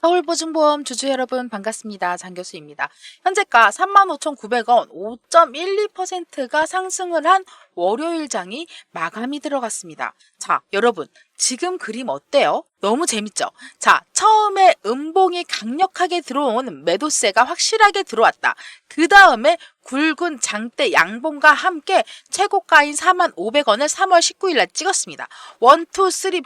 서울보증보험 주주 여러분 반갑습니다. 장 교수입니다. 현재가 35,900원 5.12%가 상승을 한 월요일 장이 마감이 들어갔습니다. 자, 여러분 지금 그림 어때요? 너무 재밌죠? 자, 처음에 음봉이 강력하게 들어온 매도세가 확실하게 들어왔다. 그 다음에 굵은 장대 양봉과 함께 최고가인 4만 500원을 3월 19일 날 찍었습니다. 1, 2, 3, 4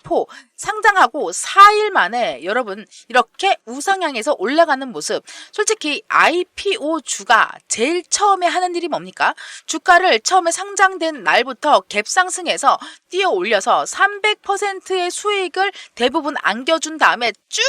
상장하고 4일 만에 여러분 이렇게 우상향해서 올라가는 모습. 솔직히 IPO 주가 제일 처음에 하는 일이 뭡니까? 주가를 처음에 상장된 날부터 갭 상승해서 뛰어 올려서 300%의 수익을 대부분 안겨준 다음에 쭉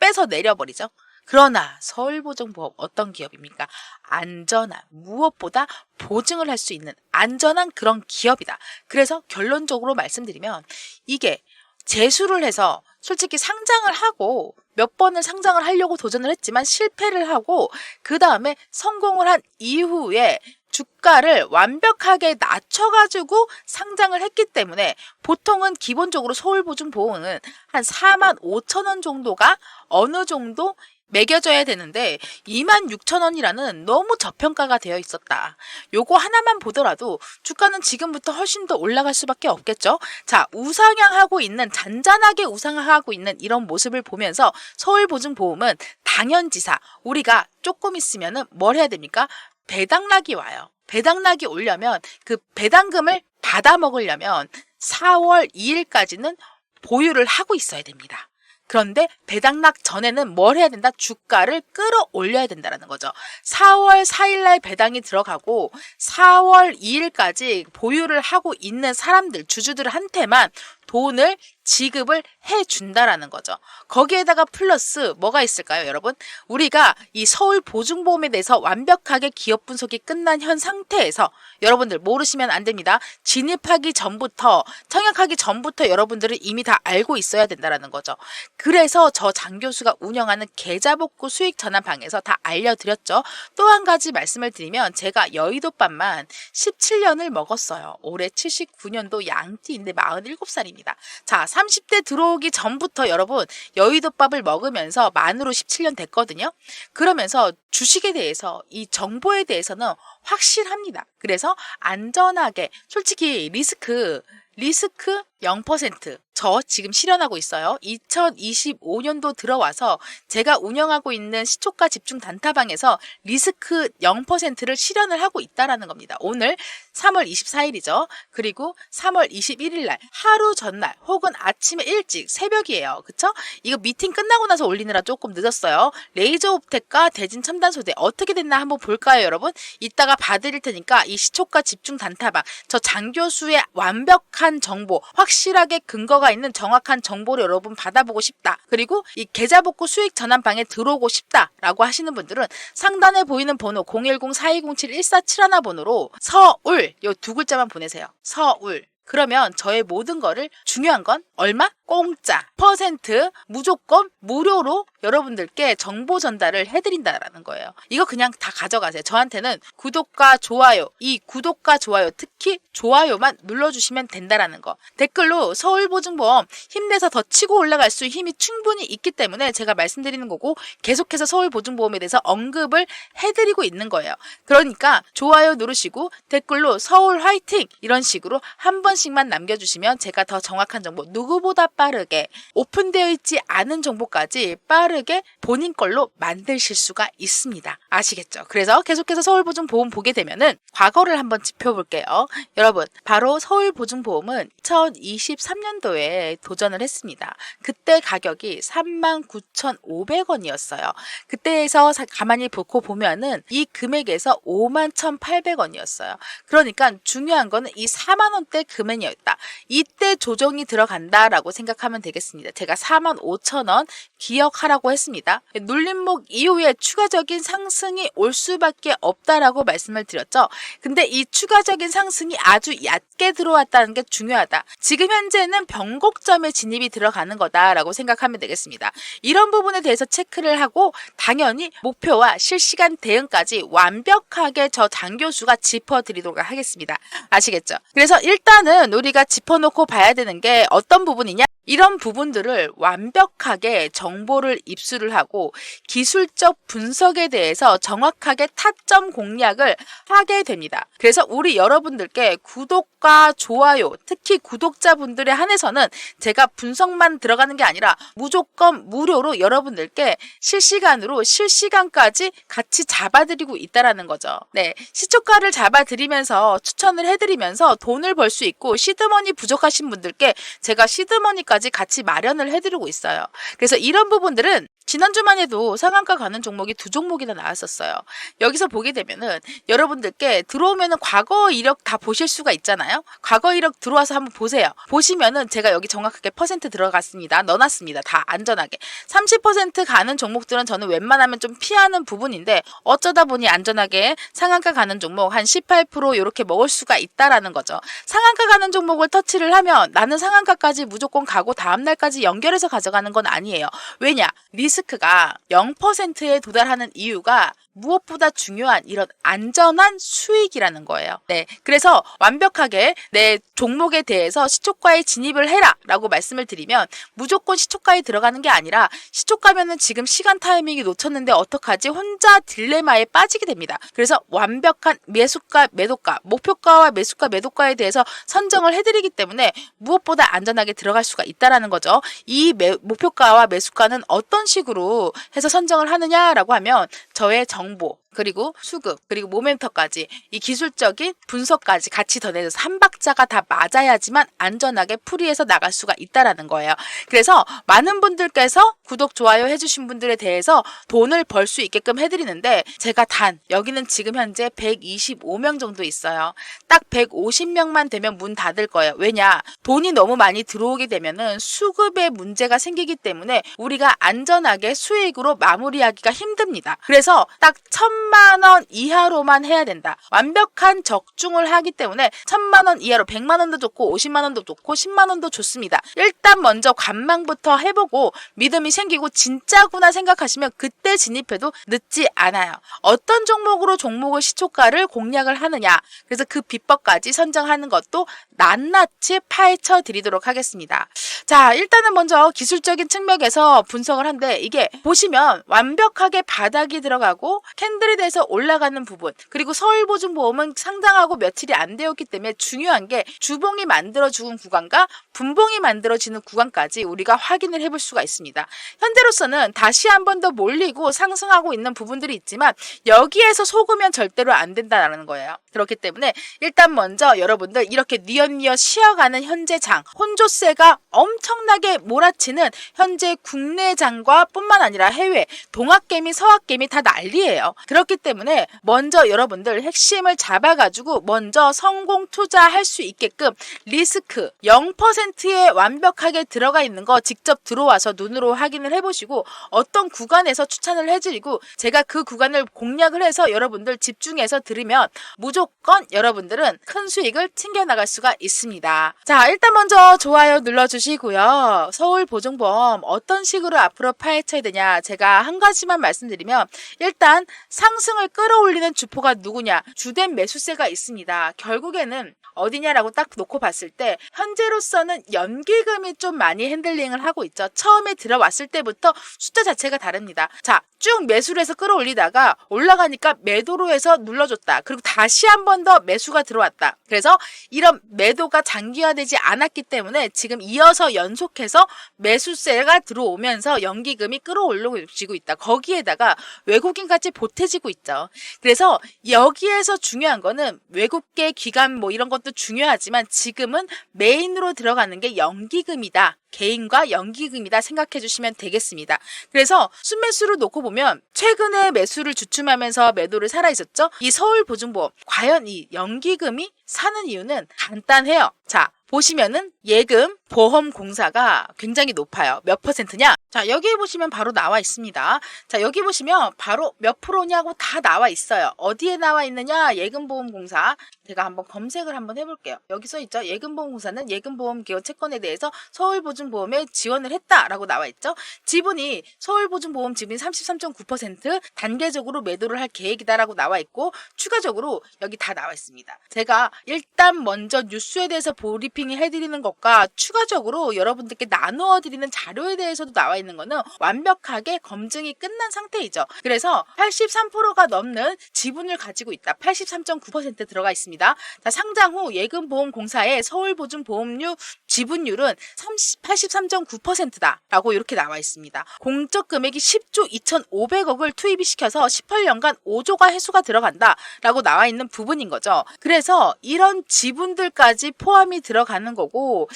빼서 내려버리죠. 그러나 서울보증보험 어떤 기업입니까? 안전한 무엇보다 보증을 할 수 있는 안전한 그런 기업이다. 그래서 결론적으로 말씀드리면 이게 재수를 해서 솔직히 상장을 하고 몇 번을 상장을 하려고 도전을 했지만 실패를 하고 그 다음에 성공을 한 이후에 주가를 완벽하게 낮춰가지고 상장을 했기 때문에 보통은 기본적으로 서울보증보험은 한 4만 5천 원 정도가 어느 정도 매겨져야 되는데 2만 6천 원이라는 너무 저평가가 되어 있었다. 요거 하나만 보더라도 주가는 지금부터 훨씬 더 올라갈 수밖에 없겠죠. 자, 우상향하고 있는 잔잔하게 우상향하고 있는 이런 모습을 보면서 서울보증보험은 당연지사 우리가 조금 있으면은 뭘 해야 됩니까? 배당락이 와요. 배당락이 오려면 그 배당금을 받아 먹으려면 4월 2일까지는 보유를 하고 있어야 됩니다. 그런데 배당락 전에는 뭘 해야 된다? 주가를 끌어올려야 된다라는 거죠. 4월 4일 날 배당이 들어가고 4월 2일까지 보유를 하고 있는 사람들, 주주들한테만 돈을 지급을 해 준다라는 거죠. 거기에다가 플러스 뭐가 있을까요, 여러분? 우리가 이 서울 보증보험에 대해서 완벽하게 기업 분석이 끝난 현 상태에서 여러분들 모르시면 안 됩니다. 진입하기 전부터 청약하기 전부터 여러분들은 이미 다 알고 있어야 된다라는 거죠. 그래서 저 장 교수가 운영하는 계좌복구 수익 전환 방에서 다 알려드렸죠. 또 한 가지 말씀을 드리면 제가 여의도밥만 17년을 먹었어요. 올해 79년도 양띠인데 47살입니다. 자, 30대 들어오기 전부터 여러분 여의도밥을 먹으면서 만으로 17년 됐거든요. 그러면서 주식에 대해서 이 정보에 대해서는 확실합니다. 그래서 안전하게 솔직히 리스크 리스크 0%. 저 지금 실현하고 있어요. 2025년도 들어와서 제가 운영하고 있는 시초가 집중 단타방에서 리스크 0%를 실현을 하고 있다라는 겁니다. 오늘 3월 24일이죠. 그리고 3월 21일 날 하루 전날 혹은 아침에 일찍 새벽이에요. 그쵸? 이거 미팅 끝나고 나서 올리느라 조금 늦었어요. 레이저 옵텍과 대진 첨단 소재 어떻게 됐나 한번 볼까요, 여러분? 이따가 봐드릴 테니까 이 시초가 집중 단타방 저 장 교수의 완벽한 정보 확실하게 근거가 있는 정확한 정보를 여러분 받아보고 싶다. 그리고 이 계좌 복구 수익 전환방에 들어오고 싶다라고 하시는 분들은 상단에 보이는 번호 010-4207-1471 번호로 서울 요 두 글자만 보내세요. 서울. 그러면 저의 모든 거를 중요한 건 얼마? 공짜, 퍼센트, 무조건 무료로 여러분들께 정보 전달을 해드린다라는 거예요. 이거 그냥 다 가져가세요. 저한테는 구독과 좋아요, 이 구독과 좋아요, 특히 좋아요만 눌러주시면 된다라는 거. 댓글로 서울보증보험 힘내서 더 치고 올라갈 수 힘이 충분히 있기 때문에 제가 말씀드리는 거고 계속해서 서울보증보험에 대해서 언급을 해드리고 있는 거예요. 그러니까 좋아요 누르시고 댓글로 서울 화이팅 이런 식으로 한 번씩만 남겨주시면 제가 더 정확한 정보 누구보다 빠르게 오픈되어 있지 않은 정보까지 빠르게 본인 걸로 만드실 수가 있습니다. 아시겠죠? 그래서 계속해서 서울보증보험 보게 되면은 과거를 한번 짚어볼게요. 여러분, 바로 서울보증보험은 2023년도에 도전을 했습니다. 그때 가격이 39,500원이었어요. 그때에서 가만히 보고 보면은 이 금액에서 51,800원이었어요. 그러니까 중요한 거는 이 4만 원대 금액이었다. 이때 조정이 들어간다라고 생각 하면 되겠습니다. 제가 4만 5천 원 기억하라고 했습니다. 눌림목 이후에 추가적인 상승이 올 수밖에 없다라고 말씀을 드렸죠. 근데 이 추가적인 상승이 아주 얕게 들어왔다는 게 중요하다. 지금 현재는 변곡점에 진입이 들어가는 거다라고 생각하면 되겠습니다. 이런 부분에 대해서 체크를 하고 당연히 목표와 실시간 대응까지 완벽하게 저 장 교수가 짚어드리도록 하겠습니다. 아시겠죠? 그래서 일단은 우리가 짚어놓고 봐야 되는 게 어떤 부분이냐? 이런 부분들을 완벽하게 정보를 입수를 하고 기술적 분석에 대해서 정확하게 타점 공략을 하게 됩니다. 그래서 우리 여러분들께 구독과 좋아요, 특히 구독자분들에 한해서는 제가 분석만 들어가는 게 아니라 무조건 무료로 여러분들께 실시간으로 실시간까지 같이 잡아드리고 있다라는 거죠. 네. 시초가를 잡아드리면서 추천을 해드리면서 돈을 벌 수 있고 시드머니 부족하신 분들께 제가 시드머니까지 같이 마련을 해드리고 있어요. 그래서 이런 부분들은 지난주만 해도 상한가 가는 종목이 두 종목이나 나왔었어요. 여기서 보게 되면은 여러분들께 들어오면은 과거 이력 다 보실 수가 있잖아요. 과거 이력 들어와서 한번 보세요. 보시면은 제가 여기 정확하게 퍼센트 들어갔습니다. 넣어놨습니다. 다 안전하게. 30% 가는 종목들은 저는 웬만하면 좀 피하는 부분인데 어쩌다 보니 안전하게 상한가 가는 종목 한 18% 이렇게 먹을 수가 있다라는 거죠. 상한가 가는 종목을 터치를 하면 나는 상한가까지 무조건 가고 다음날까지 연결해서 가져가는 건 아니에요. 왜냐? 리스크가 0%에 도달하는 이유가 무엇보다 중요한 이런 안전한 수익이라는 거예요. 네. 그래서 완벽하게 내 종목에 대해서 시초가에 진입을 해라 라고 말씀을 드리면 무조건 시초가에 들어가는 게 아니라 시초가면은 지금 시간 타이밍이 놓쳤는데 어떡하지? 혼자 딜레마에 빠지게 됩니다. 그래서 완벽한 매수가, 매도가, 목표가와 매수가, 매도가에 대해서 선정을 해드리기 때문에 무엇보다 안전하게 들어갈 수가 있다라는 거죠. 이 매, 목표가와 매수가는 어떤 식으로 해서 선정을 하느냐라고 하면 저의 정 보, 그리고 수급, 그리고 모멘터까지 이 기술적인 분석까지 같이 더내서 한 박자가 다 맞아야지만 안전하게 풀이해서 나갈 수가 있다라는 거예요. 그래서 많은 분들께서 구독, 좋아요 해주신 분들에 대해서 돈을 벌 수 있게끔 해드리는데 제가 단 여기는 지금 현재 125명 정도 있어요. 딱 150명만 되면 문 닫을 거예요. 왜냐? 돈이 너무 많이 들어오게 되면은 수급에 문제가 생기기 때문에 우리가 안전하게 수익으로 마무리하기가 힘듭니다. 그래서 딱 천만 원 이하로만 해야 된다. 완벽한 적중을 하기 때문에 천만 원 이하로 100만 원도 좋고 50만 원도 좋고 10만 원도 좋습니다. 일단 먼저 관망부터 해보고 믿음이 생기고 진짜구나 생각하시면 그때 진입해도 늦지 않아요. 어떤 종목으로 종목의 시초가를 공략을 하느냐. 그래서 그 비법까지 선정하는 것도 낱낱이 파헤쳐 드리도록 하겠습니다. 자, 일단은 먼저 기술적인 측면에서 분석을 한데 이게 보시면 완벽하게 바닥이 들어가고 캔들 에 대해서 올라가는 부분 그리고 서울보증보험은 상장하고 며칠이 안 되었기 때문에 중요한 게 주봉이 만들어 죽은 구간과 분봉이 만들어지는 구간까지 우리가 확인을 해볼 수가 있습니다. 현재로서는 다시 한 번 더 몰리고 상승하고 있는 부분들이 있지만 여기에서 속으면 절대로 안 된다는 거예요. 그렇기 때문에 일단 먼저 여러분들 이렇게 니엇니엇 쉬어가는 현재 장 혼조세가 엄청나게 몰아치는 현재 국내 장과 뿐만 아니라 해외 동학개미 서학개미 다 난리예요. 기 때문에 먼저 여러분들 핵심을 잡아가지고 먼저 성공 투자할 수 있게끔 리스크 0%에 완벽하게 들어가 있는 거 직접 들어와서 눈으로 확인을 해보시고 어떤 구간에서 추천을 해드리고 제가 그 구간을 공략을 해서 여러분들 집중해서 들으면 무조건 여러분들은 큰 수익을 챙겨나갈 수가 있습니다. 자 일단 먼저 좋아요 눌러주시고요. 서울 보증보험 어떤 식으로 앞으로 파헤쳐야 되냐 제가 한 가지만 말씀드리면 일단 상승을 끌어올리는 주포가 누구냐 주된 매수세가 있습니다. 결국에는 어디냐라고 딱 놓고 봤을 때 현재로서는 연기금이 좀 많이 핸들링을 하고 있죠. 처음에 들어왔을 때부터 숫자 자체가 다릅니다. 자, 쭉 매수를 해서 끌어올리다가 올라가니까 매도로 해서 눌러줬다. 그리고 다시 한 번 더 매수가 들어왔다. 그래서 이런 매도가 장기화되지 않았기 때문에 지금 이어서 연속해서 매수세가 들어오면서 연기금이 끌어올려지고 있다. 거기에다가 외국인 같이 보태지 고 있죠. 그래서 여기에서 중요한 거는 외국계 기관 뭐 이런 것도 중요하지만 지금은 메인으로 들어가는 게 연기금이다. 개인과 연기금이다 생각해 주시면 되겠습니다. 그래서 순매수를 놓고 보면 최근에 매수를 주춤하면서 매도를 살아 있었죠. 이 서울 보증보험 과연 이 연기금이 사는 이유는 간단해요. 자, 보시면은 예금 보험 공사가 굉장히 높아요. 몇 퍼센트냐? 자, 여기 보시면 바로 나와 있습니다. 자, 여기 보시면 바로 몇 프로냐고 다 나와 있어요. 어디에 나와 있느냐? 예금 보험 공사. 제가 한번 검색을 한번 해 볼게요. 여기 써 있죠. 예금 보험 공사는 예금 보험 기업 채권에 대해서 서울 보증 보험에 지원을 했다라고 나와 있죠. 지분이 서울 보증 보험 지분이 33.9% 단계적으로 매도를 할 계획이다라고 나와 있고 추가적으로 여기 다 나와 있습니다. 제가 일단 먼저 뉴스에 대해서 보리 브리핑 해드리는 것과 추가적으로 여러분들께 나누어 드리는 자료에 대해서도 나와 있는 거는 완벽하게 검증이 끝난 상태이죠. 그래서 83%가 넘는 지분을 가지고 있다. 83.9% 들어가 있습니다. 자, 상장 후 예금보험공사의 서울보증보험료 지분율은 83.9%다. 라고 이렇게 나와 있습니다. 공적 금액이 10조 2,500억을 투입이 시켜서 18년간 5조가 회수가 들어간다. 라고 나와 있는 부분인 거죠. 그래서 이런 지분들까지 포함이 들어가는 거고,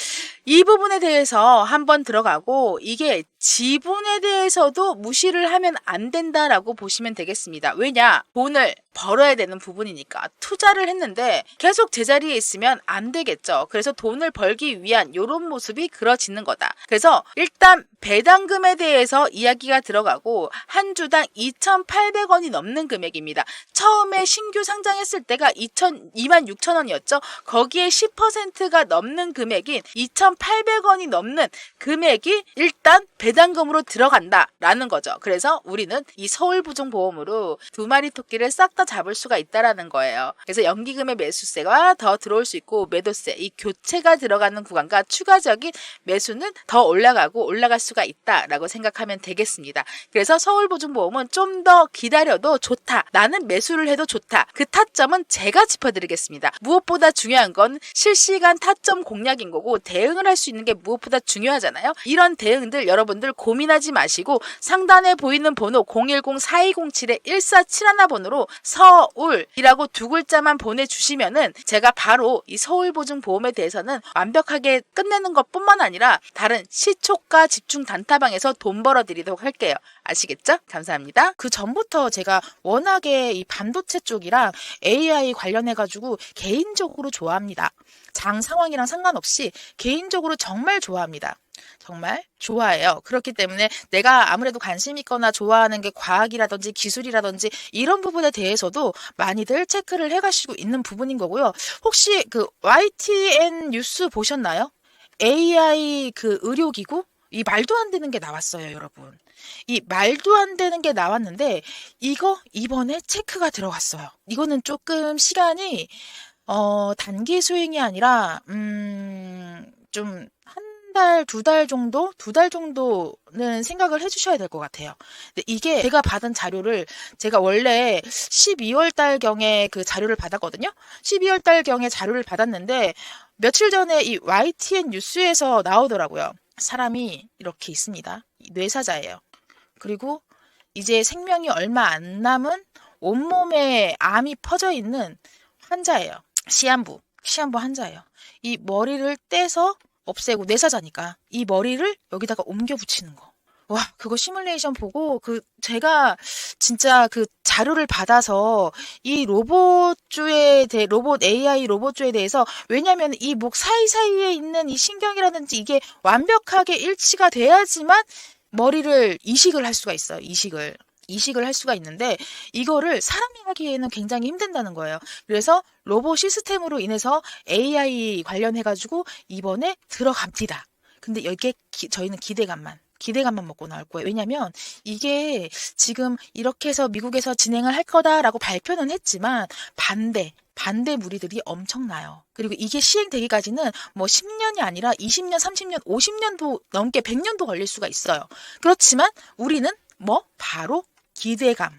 이 부분에 대해서 한번 들어가고, 이게 지분에 대해서도 무시를 하면 안 된다라고 보시면 되겠습니다. 왜냐? 돈을 벌어야 되는 부분이니까 투자를 했는데 계속 제자리에 있으면 안 되겠죠. 그래서 돈을 벌기 위한 이런 모습이 그려지는 거다. 그래서 일단 배당금에 대해서 이야기가 들어가고 한 주당 2,800원이 넘는 금액입니다. 처음에 신규 상장했을 때가 2천 2만 6천 원이었죠. 거기에 10%가 넘는 금액인 2,800원이 넘는 금액이 일단 배 당금으로 들어간다라는 거죠. 그래서 우리는 이 서울부정보험으로 두 마리 토끼를 싹 다 잡을 수가 있다라는 거예요. 그래서 연기금의 매수세가 더 들어올 수 있고 매도세, 이 교체가 들어가는 구간과 추가적인 매수는 더 올라가고 올라갈 수가 있다라고 생각하면 되겠습니다. 그래서 서울보증보험은 좀 더 기다려도 좋다. 나는 매수를 해도 좋다. 그 타점은 제가 짚어드리겠습니다. 무엇보다 중요한 건 실시간 타점 공략인 거고 대응을 할 수 있는 게 무엇보다 중요하잖아요. 이런 대응들 여러분 들 고민하지 마시고 상단에 보이는 번호 010-4207-1471 번호로 서울이라고 두 글자만 보내주시면은 제가 바로 이 서울보증보험에 대해서는 완벽하게 끝내는 것 뿐만 아니라 다른 시초가 집중 단타방에서 돈 벌어드리도록 할게요. 아시겠죠? 감사합니다. 그 전부터 제가 워낙에 이 반도체 쪽이랑 AI 관련해가지고 개인적으로 좋아합니다. 장 상황이랑 상관없이 개인적으로 정말 좋아합니다. 정말 좋아해요. 그렇기 때문에 내가 아무래도 관심 있거나 좋아하는 게 과학이라든지 기술이라든지 이런 부분에 대해서도 많이들 체크를 해가시고 있는 부분인 거고요. 혹시 그 YTN 뉴스 보셨나요? AI 그 의료기구? 이 말도 안 되는 게 나왔어요, 여러분. 이 말도 안 되는 게 나왔는데 이거 이번에 체크가 들어갔어요. 이거는 조금 시간이 어, 단기 수행이 아니라 음, 좀 한 달, 두 달 정도? 두 달 정도는 생각을 해 주셔야 될 것 같아요. 근데 이게 제가 받은 자료를 제가 원래 12월 달경에 그 자료를 받았거든요. 12월 달경에 자료를 받았는데 며칠 전에 이 YTN 뉴스에서 나오더라고요. 사람이 이렇게 있습니다. 뇌사자예요. 그리고 이제 생명이 얼마 안 남은 온몸에 암이 퍼져 있는 환자예요. 시한부, 시한부 환자예요. 이 머리를 떼서 없애고 뇌사자니까 이 머리를 여기다가 옮겨 붙이는 거. 와, 그거 시뮬레이션 보고 그 제가 진짜 그 자료를 받아서 이 로봇주에 대 로봇 AI 로봇주에 대해서 왜냐면 이 목 사이사이에 있는 이 신경이라든지 이게 완벽하게 일치가 돼야지만 머리를 이식을 할 수가 있어요. 이식을. 이식을 할 수가 있는데 이거를 사람이 하기에는 굉장히 힘든다는 거예요. 그래서 로봇 시스템으로 인해서 AI 관련해 가지고 이번에 들어갑니다. 근데 여기에 기- 저희는 기대감만 기대감만 먹고 나올 거예요. 왜냐면 이게 지금 이렇게 해서 미국에서 진행을 할 거다라고 발표는 했지만 반대 반대 무리들이 엄청나요. 그리고 이게 시행되기까지는 뭐 10년이 아니라 20년, 30년, 50년도 넘게 100년도 걸릴 수가 있어요. 그렇지만 우리는 뭐 바로 기대감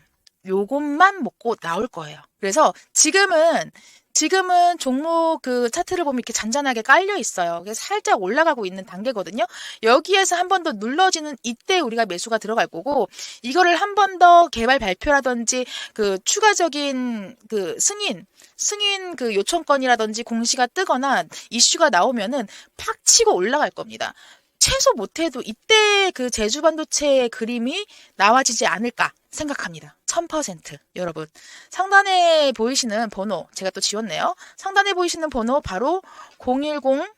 요것만 먹고 나올 거예요. 그래서 지금은 지금은 종목 그 차트를 보면 이렇게 잔잔하게 깔려 있어요. 살짝 올라가고 있는 단계거든요. 여기에서 한 번 더 눌러지는 이때 우리가 매수가 들어갈 거고 이거를 한 번 더 개발 발표라든지 그 추가적인 그 승인 승인 그 요청건이라든지 공시가 뜨거나 이슈가 나오면은 팍 치고 올라갈 겁니다. 최소 못해도 이때 그 제주 반도체의 그림이 나와지지 않을까 생각합니다. 1000% 여러분. 상단에 보이시는 번호 제가 또 지웠네요. 상단에 보이시는 번호 바로 010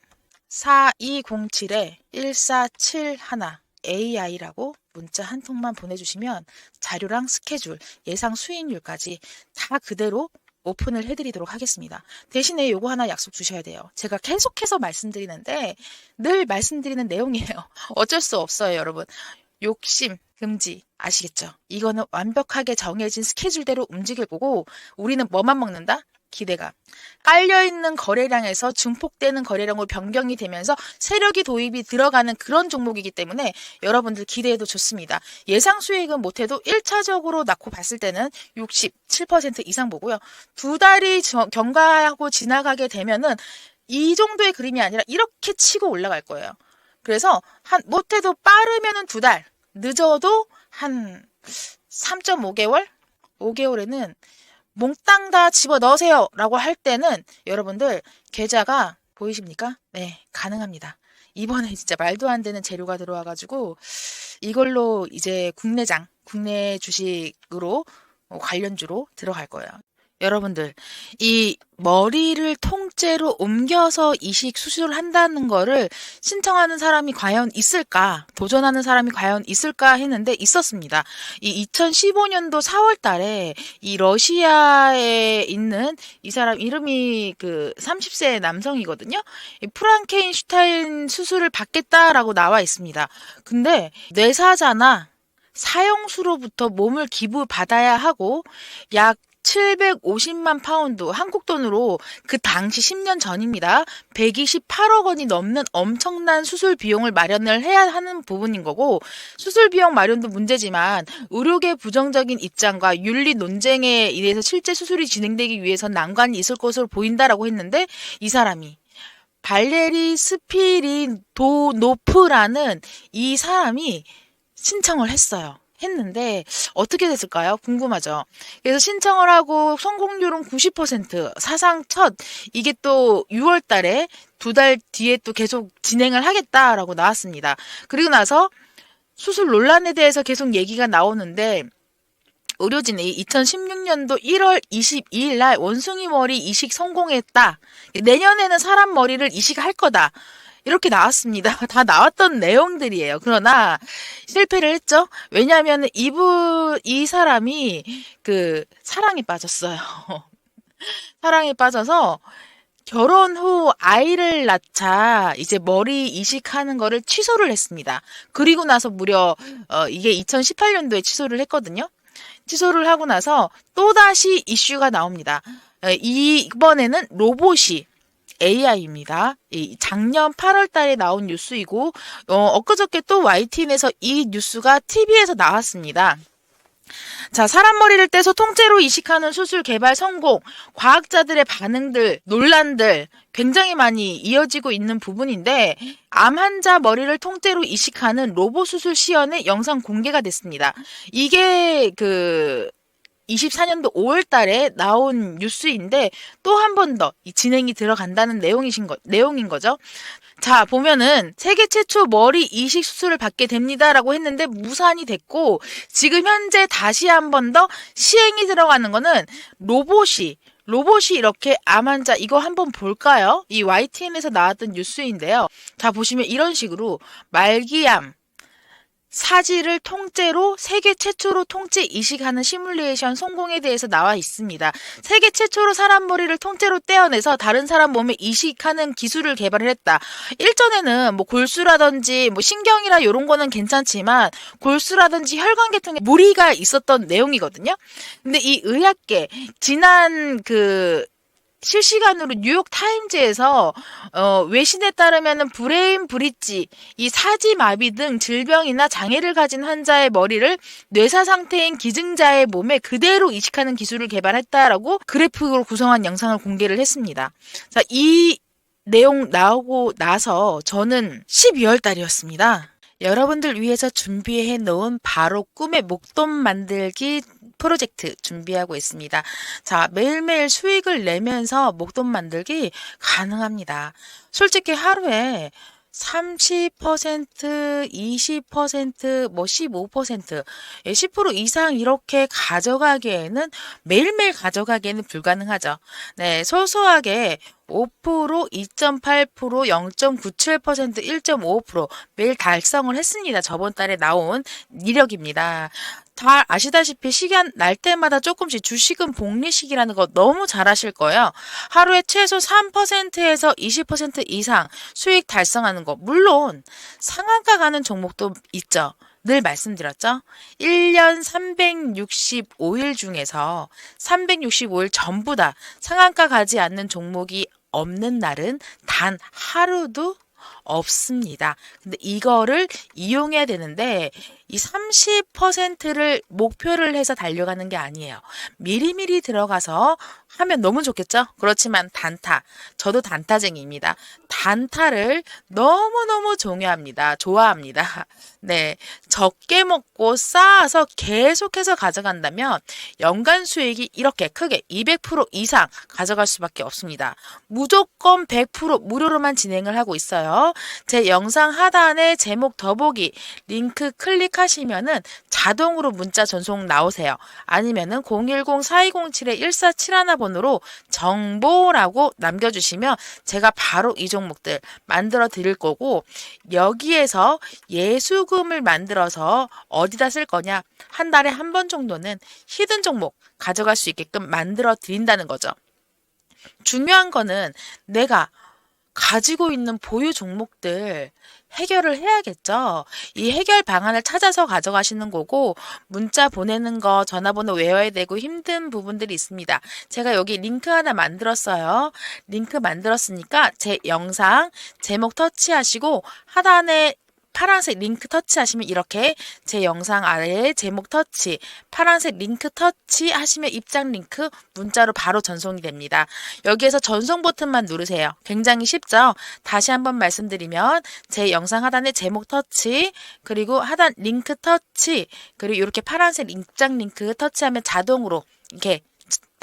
4207에 1471 AI라고 문자 한 통만 보내주시면 자료랑 스케줄, 예상 수익률까지 다 그대로 오픈을 해드리도록 하겠습니다. 대신에 요거 하나 약속 주셔야 돼요. 제가 계속해서 말씀드리는데 늘 말씀드리는 내용이에요. 어쩔 수 없어요, 여러분. 욕심 금지 아시겠죠? 이거는 완벽하게 정해진 스케줄대로 움직일 거고 우리는 뭐만 먹는다? 기대가. 깔려있는 거래량에서 증폭되는 거래량으로 변경이 되면서 세력이 도입이 들어가는 그런 종목이기 때문에 여러분들 기대해도 좋습니다. 예상 수익은 못해도 1차적으로 낳고 봤을 때는 67% 이상 보고요. 두 달이 저- 경과하고 지나가게 되면은 이 정도의 그림이 아니라 이렇게 치고 올라갈 거예요. 그래서 한 못해도 빠르면은 두 달, 늦어도 한 3.5개월? 5개월에는 몽땅 다 집어 넣으세요. 라고 할 때는 여러분들 계좌가 보이십니까? 네, 가능합니다. 이번에 진짜 말도 안 되는 재료가 들어와가지고 이걸로 이제 국내장, 국내 주식으로 어, 관련주로 들어갈 거예요. 여러분들, 이 머리를 통째로 옮겨서 이식 수술을 한다는 거를 신청하는 사람이 과연 있을까? 도전하는 사람이 과연 있을까 했는데 있었습니다. 이 2015년도 4월 달에 이 러시아에 있는 이 사람 이름이 그 30세 남성이거든요. 이 프랑케인슈타인 수술을 받겠다라고 나와 있습니다. 근데 뇌사자나 사형수로부터 몸을 기부받아야 하고 약 750만 파운드 한국 돈으로 그 당시 10년 전입니다. 128억 원이 넘는 엄청난 수술 비용을 마련을 해야 하는 부분인 거고 수술 비용 마련도 문제지만 의료계 부정적인 입장과 윤리 논쟁에 의해서 실제 수술이 진행되기 위해선 난관이 있을 것으로 보인다라고 했는데 이 사람이 발레리 스피리도노프라는 이 사람이 신청을 했어요. 했는데 어떻게 됐을까요? 궁금하죠. 그래서 신청을 하고 성공률은 90% 사상 첫 이게 또 6월 달에 두 달 뒤에 또 계속 진행을 하겠다라고 나왔습니다. 그리고 나서 수술 논란에 대해서 계속 얘기가 나오는데 의료진이 2016년도 1월 22일 날 원숭이 머리 이식 성공했다. 내년에는 사람 머리를 이식할 거다. 이렇게 나왔습니다. 다 나왔던 내용들이에요. 그러나 실패를 했죠. 왜냐하면 이분 이 사람이 그 사랑에 빠졌어요. 사랑에 빠져서 결혼 후 아이를 낳자 이제 머리 이식하는 거를 취소를 했습니다. 그리고 나서 무려 어 이게 2018년도에 취소를 했거든요. 취소를 하고 나서 또다시 이슈가 나옵니다. 어, 이번에는 로봇이 AI입니다. 이 작년 8월 달에 나온 뉴스이고 어, 엊그저께 또 YTN에서 이 뉴스가 TV에서 나왔습니다. 자, 사람 머리를 떼서 통째로 이식하는 수술 개발 성공, 과학자들의 반응들, 논란들 굉장히 많이 이어지고 있는 부분인데 암 환자 머리를 통째로 이식하는 로봇 수술 시연의 영상 공개가 됐습니다. 이게 그 24년도 5월 달에 나온 뉴스인데 또 한 번 더 진행이 들어간다는 내용이신 거, 내용인 거죠. 자, 보면은 세계 최초 머리 이식 수술을 받게 됩니다라고 했는데 무산이 됐고 지금 현재 다시 한 번 더 시행이 들어가는 거는 로봇이 로봇이 이렇게 암 환자 이거 한번 볼까요? 이 YTN에서 나왔던 뉴스인데요. 자, 보시면 이런 식으로 말기암 사지를 통째로 세계 최초로 통째 이식하는 시뮬레이션 성공에 대해서 나와 있습니다. 세계 최초로 사람 머리를 통째로 떼어내서 다른 사람 몸에 이식하는 기술을 개발을 했다. 일전에는 뭐 골수라든지 뭐 신경이라 이런 거는 괜찮지만 골수라든지 혈관 계통에 무리가 있었던 내용이거든요. 근데 이 의학계 지난 그 실시간으로 뉴욕 타임즈에서 어, 외신에 따르면은 브레인 브릿지, 이 사지 마비 등 질병이나 장애를 가진 환자의 머리를 뇌사 상태인 기증자의 몸에 그대로 이식하는 기술을 개발했다라고 그래픽으로 구성한 영상을 공개를 했습니다. 자, 이 내용 나오고 나서 저는 12월 달이었습니다. 여러분들 위해서 준비해 놓은 바로 꿈의 목돈 만들기 프로젝트 준비하고 있습니다. 자, 매일매일 수익을 내면서 목돈 만들기 가능합니다. 솔직히 하루에 30%, 20%, 뭐 15%, 10% 이상 이렇게 가져가기에는 매일매일 가져가기에는 불가능하죠. 네, 소소하게 5%, 2.8%, 0.97%, 1.5% 매일 달성을 했습니다. 저번 달에 나온 이력입니다. 다 아시다시피 시간 날 때마다 조금씩 주식은 복리식이라는 거 너무 잘 아실 거예요. 하루에 최소 3%에서 20% 이상 수익 달성하는 거. 물론 상한가 가는 종목도 있죠. 늘 말씀드렸죠? 1년 365일 중에서 365일 전부 다 상한가 가지 않는 종목이 없는 날은 단 하루도 없습니다. 근데 이거를 이용해야 되는데 이 30%를 목표를 해서 달려가는 게 아니에요. 미리미리 들어가서 하면 너무 좋겠죠? 그렇지만 단타. 저도 단타쟁이입니다. 단타를 너무너무 종요합니다. 좋아합니다. 네. 적게 먹고 쌓아서 계속해서 가져간다면 연간 수익이 이렇게 크게 200% 이상 가져갈 수밖에 없습니다. 무조건 100% 무료로만 진행을 하고 있어요. 제 영상 하단에 제목 더보기 링크 클릭하시면은 자동으로 문자 전송 나오세요. 아니면은 010-4207-1471 번호로 정보라고 남겨주시면 제가 바로 이 종목들 만들어 드릴 거고 여기에서 예수금을 만들어서 어디다 쓸 거냐 한 달에 한 번 정도는 히든 종목 가져갈 수 있게끔 만들어 드린다는 거죠. 중요한 거는 내가 가지고 있는 보유 종목들 해결을 해야겠죠. 이 해결 방안을 찾아서 가져가시는 거고 문자 보내는 거 전화번호 외워야 되고 힘든 부분들이 있습니다. 제가 여기 링크 하나 만들었어요. 링크 만들었으니까 제 영상 제목 터치하시고 하단에 파란색 링크 터치하시면 이렇게 제 영상 아래에 제목 터치, 파란색 링크 터치 하시면 입장 링크 문자로 바로 전송이 됩니다. 여기에서 전송 버튼만 누르세요. 굉장히 쉽죠? 다시 한번 말씀드리면 제 영상 하단에 제목 터치, 그리고 하단 링크 터치, 그리고 이렇게 파란색 입장 링크 터치하면 자동으로 이렇게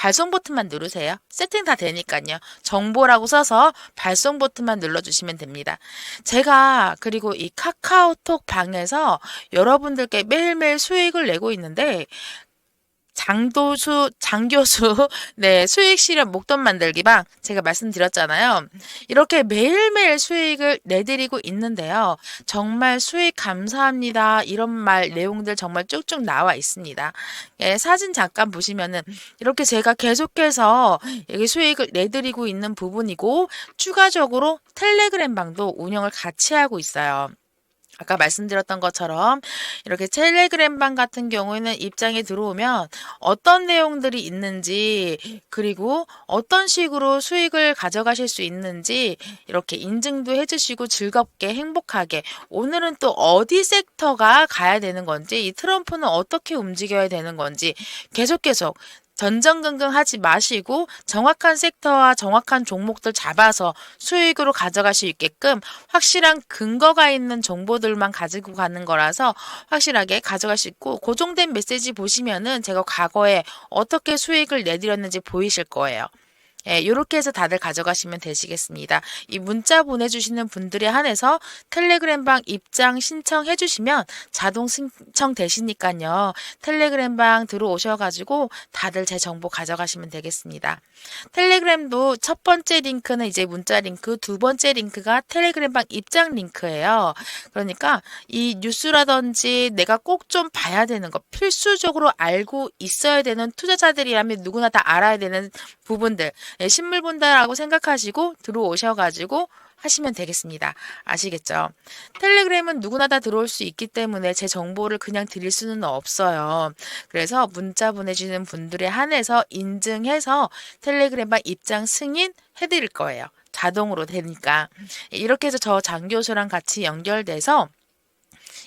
발송 버튼만 누르세요. 세팅 다 되니까요. 정보라고 써서 발송 버튼만 눌러주시면 됩니다. 제가 그리고 이 카카오톡 방에서 여러분들께 매일매일 수익을 내고 있는데 장도수, 장교수, 네, 수익 실현 목돈 만들기 방 제가 말씀드렸잖아요. 이렇게 매일매일 수익을 내드리고 있는데요. 정말 수익 감사합니다. 이런 말 내용들 정말 쭉쭉 나와 있습니다. 예, 사진 잠깐 보시면은 이렇게 제가 계속해서 여기 수익을 내드리고 있는 부분이고 추가적으로 텔레그램 방도 운영을 같이 하고 있어요. 아까 말씀드렸던 것처럼 이렇게 텔레그램방 같은 경우에는 입장에 들어오면 어떤 내용들이 있는지 그리고 어떤 식으로 수익을 가져가실 수 있는지 이렇게 인증도 해주시고 즐겁게 행복하게 오늘은 또 어디 섹터가 가야 되는 건지 이 트럼프는 어떻게 움직여야 되는 건지 계속 계속 전전긍긍 하지 마시고 정확한 섹터와 정확한 종목들 잡아서 수익으로 가져갈 수 있게끔 확실한 근거가 있는 정보들만 가지고 가는 거라서 확실하게 가져갈 수 있고 고정된 메시지 보시면은 제가 과거에 어떻게 수익을 내드렸는지 보이실 거예요. 예, 이렇게 해서 다들 가져가시면 되시겠습니다. 이 문자 보내주시는 분들에 한해서 텔레그램방 입장 신청해 주시면 자동 신청 되시니까요. 텔레그램방 들어오셔가지고 다들 제 정보 가져가시면 되겠습니다. 텔레그램도 첫 번째 링크는 이제 문자 링크, 두 번째 링크가 텔레그램방 입장 링크예요. 그러니까 이 뉴스라든지 내가 꼭 좀 봐야 되는 거, 필수적으로 알고 있어야 되는 투자자들이라면 누구나 다 알아야 되는 부분들, 예, 신물 본다라고 생각하시고 들어오셔가지고 하시면 되겠습니다. 아시겠죠? 텔레그램은 누구나 다 들어올 수 있기 때문에 제 정보를 그냥 드릴 수는 없어요. 그래서 문자 보내주는 분들에 한해서 인증해서 텔레그램방 입장 승인 해드릴 거예요. 자동으로 되니까. 이렇게 해서 저 장 교수랑 같이 연결돼서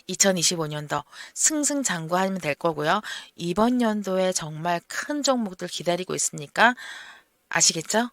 2025년도 승승장구하면 될 거고요. 이번 연도에 정말 큰 종목들 기다리고 있으니까 아시겠죠?